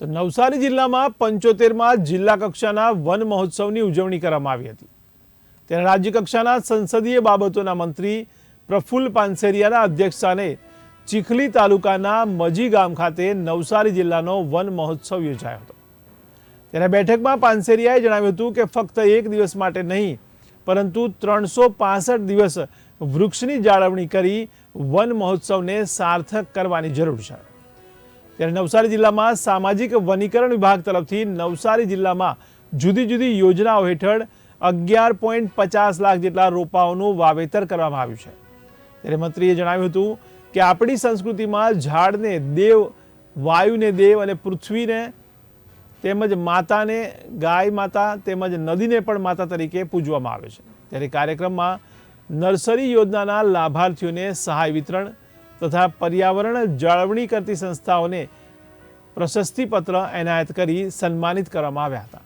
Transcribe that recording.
તો નવસારી જિલ્લામાં પંચોતેરમાં જિલ્લા કક્ષાના વન મહોત્સવની ઉજવણી કરવામાં આવી હતી. ત્યારે રાજ્યકક્ષાના સંસદીય બાબતોના મંત્રી પ્રફુલ્લ પાનસેરિયાના અધ્યક્ષસ્થાને ચીખલી તાલુકાના મજી ગામ ખાતે નવસારી જિલ્લાનો વન મહોત્સવ યોજાયો હતો. ત્યારે બેઠકમાં પાનસેરિયાએ જણાવ્યું હતું કે ફક્ત એક દિવસ માટે નહીં, પરંતુ ત્રણસો દિવસ વૃક્ષની જાળવણી કરી વન મહોત્સવને સાર્થક કરવાની જરૂર છે. ત્યારે નવસારી જિલ્લામાં સામાજિક વનીકરણ વિભાગ તરફથી નવસારી જિલ્લામાં જુદી જુદી યોજનાઓ હેઠળ અગિયાર પોઈન્ટ પચાસ લાખ જેટલા રોપાઓનું વાવેતર કરવામાં આવ્યું છે. ત્યારે મંત્રીએ જણાવ્યું હતું કે આપણી સંસ્કૃતિમાં ઝાડને દેવ, વાયુને દેવ અને પૃથ્વીને તેમજ માતાને ગાય માતા તેમજ નદીને પણ માતા તરીકે પૂજવામાં આવે છે. ત્યારે કાર્યક્રમમાં નર્સરી યોજનાના લાભાર્થીઓને સહાય વિતરણ તથા પર્યાવરણ જાળવણી કરતી સંસ્થાઓને પ્રશસ્તિપત્ર એનાયત કરી સન્માનિત કરવામાં આવ્યા હતા.